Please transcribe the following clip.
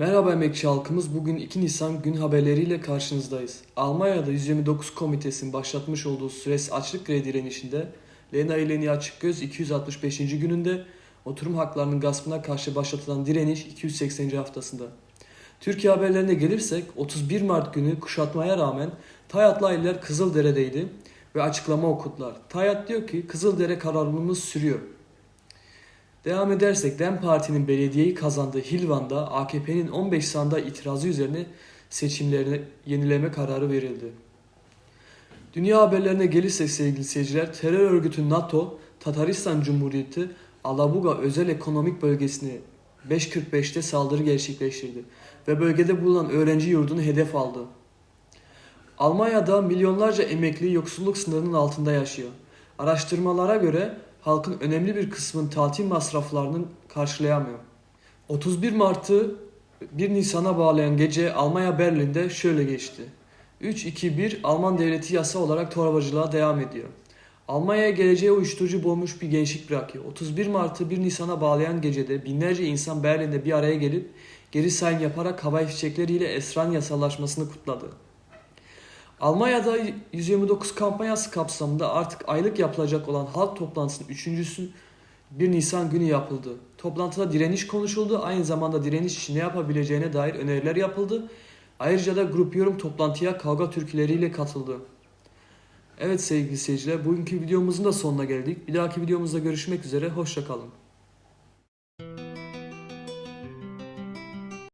Merhaba emekçi halkımız. Bugün 2 Nisan gün haberleriyle karşınızdayız. Almanya'da 129 komitesinin başlatmış olduğu süresiz açlık grevi direnişinde Lena Eleni Açıkgöz 265. gününde oturum haklarının gaspına karşı başlatılan direniş 280. haftasında. Türkiye haberlerine gelirsek 31 Mart günü kuşatmaya rağmen Tayatlı aileler Kızıldere'deydi ve açıklama okuttular. Tayat diyor ki Kızıldere kararlılığımız sürüyor. Devam edersek DEM Parti'nin belediyeyi kazandığı Hilvan'da AKP'nin 15 sanda itirazı üzerine seçimlerini yenileme kararı verildi. Dünya haberlerine gelirsek sevgili seyirciler, terör örgütü NATO, Tataristan Cumhuriyeti Alabuga özel ekonomik bölgesine 5.45'te saldırı gerçekleştirdi ve bölgede bulunan öğrenci yurdunu hedef aldı. Almanya'da milyonlarca emekli yoksulluk sınırının altında yaşıyor. Araştırmalara göre halkın önemli bir kısmının tatil masraflarını karşılayamıyor. 31 Mart'ı 1 Nisan'a bağlayan gece Almanya Berlin'de şöyle geçti. 3-2-1 Alman devleti yasa olarak torbacılığa devam ediyor. Almanya'ya geleceğe uyuşturucu boğmuş bir gençlik bırakıyor. 31 Mart'ı 1 Nisan'a bağlayan gecede binlerce insan Berlin'de bir araya gelip geri sayım yaparak havai fişekleriyle esran yasallaşmasını kutladı. Almanya'da 129 kampanyası kapsamında artık aylık yapılacak olan halk toplantısının üçüncüsü 1 Nisan günü yapıldı. Toplantıda direniş konuşuldu. Aynı zamanda direniş için ne yapabileceğine dair öneriler yapıldı. Ayrıca da grup yorum toplantıya kavga türküleriyle katıldı. Evet sevgili seyirciler bugünkü videomuzun da sonuna geldik. Bir dahaki videomuzda görüşmek üzere. Hoşçakalın.